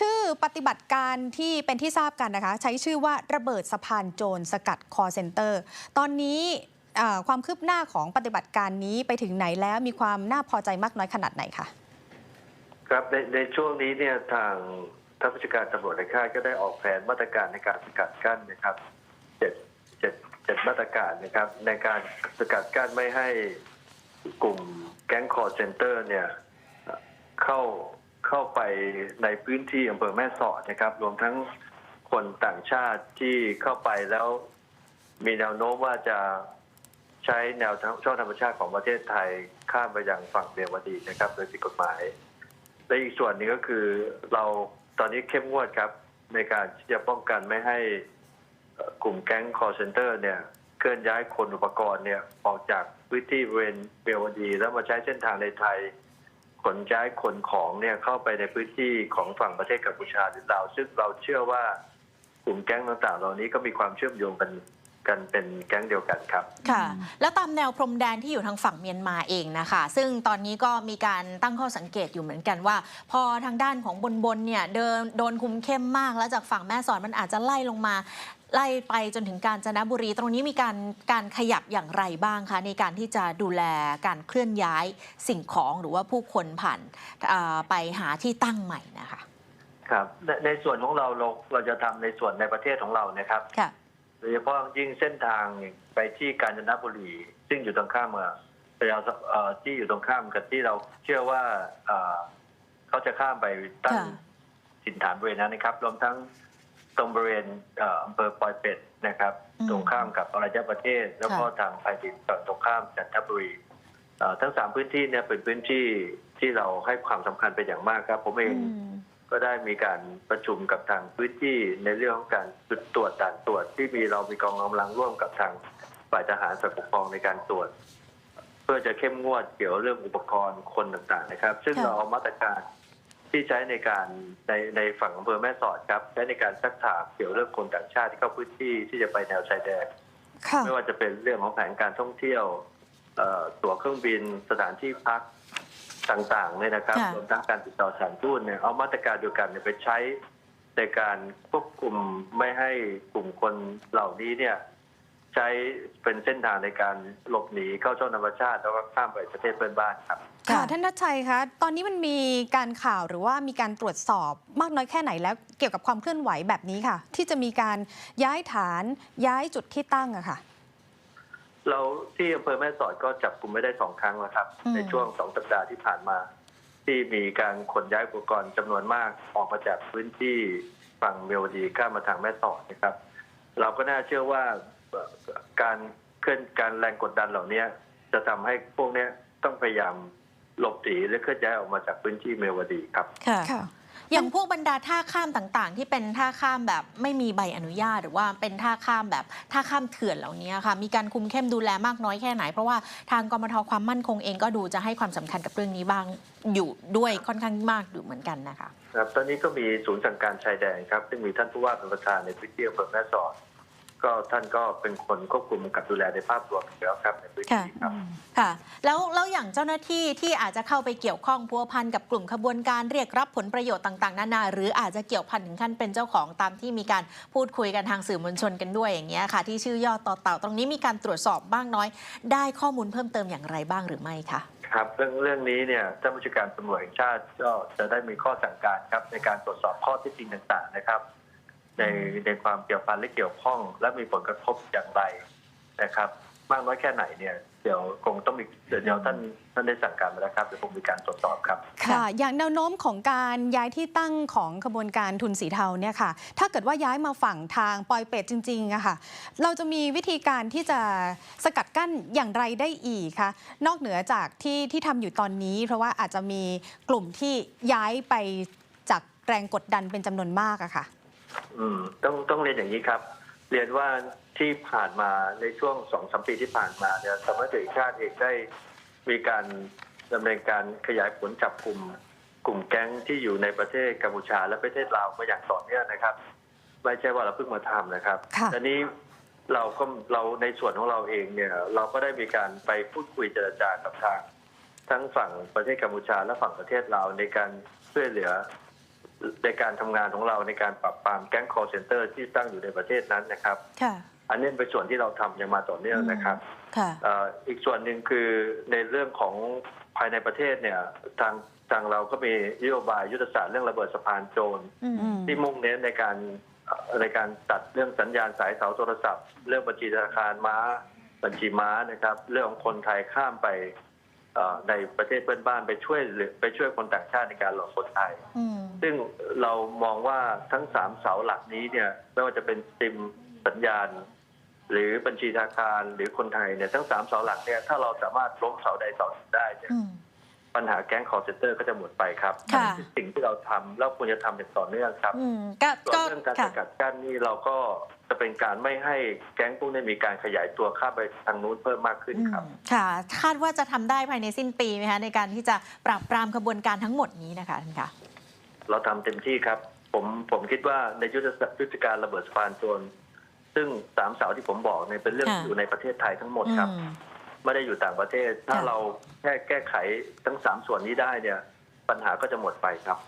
ชื่อปฏิบัติการที่เป็นที่ทราบกันนะคะ ใช้ชื่อว่าระเบิดสะพานโจรสกัดคอเซ็นเตอร์ ตอนนี้ความคืบหน้าของปฏิบัติการนี้ไปถึงไหนแล้วมีความน่าพอใจมากน้อยขนาดไหนคะครับในในช่วงนี้เนี่ยทางท่านผู้การตำรวจในค่ายก็ได้ออกแผนมาตรการในการสกัดกั้นนะครับเจ็ดเจ็ดเจ็ดมาตรการนะครับ ในการสกัดกั้นไม่ให้กลุ่มแก๊งคอร์เซนเตอร์เนี่ยเข้า เข้าไปในพื้นที่อำเภอแม่สอดนะครับ รวมทั้งคนต่างชาติที่เข้าไปแล้ว มีแนวโน้มว่าจะใช้แนวช่องธรรมชาติของประเทศไทยข้ามไปยังฝั่งเมียวดีนะครับ โดยผิดกฎหมาย และอีกส่วนนึงก็คือเราตอนนี้เข้มงวดครับ ในการที่จะป้องกันไม่ให้กลุ่มแก๊งคอร์เซนเตอร์เนี่ยเคลื่อนย้ายคนอุปกรณ์เนี่ยออกจากพื้นที่เวณเบลวดี แล้วมาใช้เส้นทางในไทย ขนย้ายคนของเนี่ยเข้าไปในพื้นที่ของฝั่งประเทศกัมพูชาหรือลาวซึ่งเราเชื่อว่ากลุ่มแก๊งต่างๆ เหล่านี้ก็มีความเชื่อมโยงกันกันเป็นแก๊งเดียวกันครับ ค่ะ แล้วตามแนวพรมแดนที่อยู่ทางฝั่งเมียนมาเองนะคะ ซึ่งตอนนี้ก็มีการตั้งข้อสังเกตอยู่เหมือนกันว่า พอทางด้านของบนบนเนี่ยเดินโดนคุมเข้มมากแล้วจากฝั่งแม่สอดมันอาจจะไล่ลงมา ไล่ไปจนถึงกาญจนบุรี ตรงนี้มีการการขยับอย่างไรบ้างคะ ในการที่จะดูแลการเคลื่อนย้ายสิ่งของหรือว่าผู้คนผ่านเอ่อไปหาที่ตั้งใหม่นะคะครับในในส่วนของเราเราเราจะทำในส่วนในประเทศของเรานะครับค่ะโดยเฉพาะยิ่งเส้นทางไปที่กาญจนบุรี ซึ่งอยู่ตรงข้ามเมืองพะเยาเอ่อที่อยู่ตรงข้ามกับที่เราเชื่อว่าเอ่อเขาจะข้ามไปตั้งค่ะถิ่นฐานบริเวณนั้นนะครับ รวมทั้ง ตรงบริเวณเอ่ออำเภอปอยเป็ดนะครับ ตรงข้ามกับอรัญญประเทศ แล้วก็ทางภายดินตรงข้ามจันทบุรีเอ่อทั้งสามพื้นที่เนี่ยเป็นพื้นที่ที่เราให้ความสำคัญเป็นอย่างมากครับ ผมเองอืมก็ได้มีการประชุมกับทางพื้นที่ในเรื่องของการจุดตรวจด่านตรวจที่มีเรามีกองกำลังร่วมกับทางฝ่ายทหารฝ่ายปกครองในการตรวจ เพื่อจะเข้มงวดเกี่ยวเรื่องอุปกรณ์คนต่างๆนะครับ ซึ่งค่ะเราเอามาตรการ ที่ใช้ในการในในฝั่งอำเภอแม่สอดครับ ใช้ในการซักถามเกี่ยวเรื่องคนต่างชาติที่เข้าพื้นที่ที่จะไปแนวชายแดนค่ะไม่ว่าจะเป็นเรื่องของแผนการท่องเที่ยวเอ่อตั๋วเครื่องบินสถานที่พักต่างๆเนี่ยนะครับค่ะรวมทั้งการติดต่อสถานทูตเนี่ยเอามาตรการเดียวกันเนี่ยไปใช้ในการควบคุมไม่ให้กลุ่มคนเหล่านี้เนี่ย ใช้เป็นเส้นทางในการหลบหนีเข้าช่องธรรมชาติแล้วก็ข้ามไปประเทศเพื่อนบ้านครับ ค่ะค่ะท่านนัชชัยคะตอนนี้มันมีการข่าวหรือว่ามีการตรวจสอบมากน้อยแค่ไหนแล้วเกี่ยวกับความเคลื่อนไหวแบบนี้ค่ะ ที่จะมีการย้ายฐานย้ายจุดที่ตั้งอะค่ะ เราที่อำเภอแม่สอดก็จับกลุ่มไม่ได้สองครั้งแล้วครับอืมในช่วงสองสัปดาห์ที่ผ่านมา ที่มีการขนย้ายอุปกรณ์จำนวนมากออกมาจากพื้นที่ฝั่งเมียวดีข้ามมาทางแม่สอดนะครับ เราก็น่าเชื่อว่าเอ่อการเคลื่อนการแรงกดดันเหล่านี้จะทำให้พวกเนี้ยต้องพยายาม หลบหนีและเคลื่อนย้ายออกมาจากพื้นที่เมียวดีครับ ค่ะ ค่ะ อย่างพวกบรรดาท่าข้ามต่างๆ ที่เป็นท่าข้ามแบบไม่มีใบอนุญาต หรือว่าเป็นท่าข้ามแบบท่าข้ามเถื่อนเหล่านี้ค่ะ มีการคุมเข้มดูแลมากน้อยแค่ไหน เพราะว่าทางกมทความมั่นคงเองก็ดูจะให้ความสำคัญกับเรื่องนี้บ้างอยู่ด้วยค่อนข้างมากอยู่เหมือนกันนะคะ ครับ ตอนนี้ก็มีศูนย์สั่งการชายแดนครับ ซึ่งมีท่านผู้ว่าเป็นประธานในพื้นที่อำเภอแม่สอด ก็ท่านก็เป็นคนควบคุมกับดูแลในภาพรวมอยู่แล้วครับในพื้นที่ครับค่ะ แล้วแล้วอย่างเจ้าหน้าที่ที่อาจจะเข้าไปเกี่ยวข้องพัวพันกับกลุ่มขบวนการเรียกรับผลประโยชน์ต่าง ๆ นานา หรืออาจจะเกี่ยวพันถึงขั้นเป็นเจ้าของตามที่มีการพูดคุยกันทางสื่อมวลชนกันด้วยอย่างเงี้ยค่ะ ที่ชื่อย่อต่อเต่าตรงนี้มีการตรวจสอบบ้างน้อย ได้ข้อมูลเพิ่มเติมอย่างไรบ้างหรือไม่คะครับเรื่องเรื่องนี้เนี่ยท่านผู้จัดการตำรวจแห่งชาติก็จะได้มีข้อสั่งการครับในการตรวจสอบข้อเที่จริงต่าง ๆ นะครับ ในในความเกี่ยวพันและเกี่ยวข้อง และมีผลกระทบอย่างไรนะครับ มากน้อยแค่ไหนเนี่ยเดี๋ยวคงต้องมีเดี๋ยวเดี๋ยวท่านท่านได้สั่งการมาแล้วครับเดี๋ยวคงมีการตรวจสอบครับ ค่ะ อย่างแนวโน้มของการย้ายที่ตั้งของขบวนการทุนสีเทาเนี่ยค่ะ ถ้าเกิดว่าย้ายมาฝั่งทางปอยเป็ดจริงๆอะค่ะ เราจะมีวิธีการที่จะสกัดกั้นอย่างไรได้อีกคะนอกเหนือจากที่ที่ทำอยู่ตอนนี้ เพราะว่าอาจจะมีกลุ่มที่ย้ายไปจากแรงกดดันเป็นจำนวนมากอะค่ะ อืมต้องต้องเรียนอย่างนี้ครับ เรียนว่าที่ผ่านมาในช่วงสองสามปีที่ผ่านมาเนี่ยสำนักงานตำรวจแห่งชาติเองได้มีการดำเนินการขยายผลจับกลุ่มกลุ่มแก๊งที่อยู่ในประเทศกัมพูชา และประเทศลาวมาอย่างต่อเนื่องนะครับไม่ใช่ว่าเราเพิ่งมาทำนะครับค่ะอันนี้เราก็เราในส่วนของเราเองเนี่ยเราก็ได้มีการไปพูดคุยเจรจากับทาง ทั้งฝั่งประเทศกัมพูชาและฝั่งประเทศลาวในการช่วยเหลือ ในการทำงานของเราในการปราบปรามแก๊ง call center ที่ตั้งอยู่ในประเทศนั้นนะครับค่ะอันนี้เป็นส่วนที่เราทำอย่างมาต่อเนื่องนะครับค่ะเอ่ออีกส่วนหนึ่งคือในเรื่องของภายในประเทศเนี่ยทางทางเราก็มีนโยบายยุทธศาสตร์เรื่องระเบิดสะพานโจรอืมอืมที่มุ่งเน้นในการเอ่อในการตัดเรื่องสัญญาณสายเสาโทรศัพท์ เรื่องบัญชีธนาคารม้า บัญชีม้านะครับ เรื่องของคนไทยข้ามไปเอ่อในประเทศเพื่อนบ้านไปช่วยหรือไปช่วยคนต่างชาติในการหลอกคนไทยอืม ซึ่งเรามองว่าทั้งสามเสาหลักนี้เนี่ยไม่ว่าจะเป็นซิมสัญญาณ หรือบัญชีธนาคารหรือคนไทยเนี่ยทั้งสามเสาหลักเนี่ยถ้าเราสามารถล้มเสาใดเสาหนึ่งได้เนี่ยอืมปัญหาแก๊งคอร์เซนเตอร์ก็จะหมดไปครับค่ะนั่นคือสิ่งที่เราทำแล้วควรจะทำอย่างต่อเนื่องครับอืมก็ส่วนก็เรื่องการสค่ะกัดกั้นนี่เราก็จะเป็นการไม่ให้แก๊งพวกนี้มีการขยายตัวข้ามไปทางนู้นเพิ่มมากขึ้นอืมครับ ค่ะ คาดว่าจะทำได้ภายในสิ้นปีไหมคะในการที่จะปราบปรามขบวนการทั้งหมดนี้นะคะท่านคะ เราทำเต็มที่ครับ ผมผมคิดว่าในยุทธศยุทธการระเบิดสะพานโจรซึ่งสามเสาที่ผมบอกเนี่ยเป็นเรื่องค่ะที่อยู่ในประเทศไทยทั้งหมดครับอืมไม่ได้อยู่ต่างประเทศ ถ้าค่ะเราแค่แก้ไขทั้งสามส่วนนี้ได้เนี่ย ปัญหาก็จะหมดไปครับ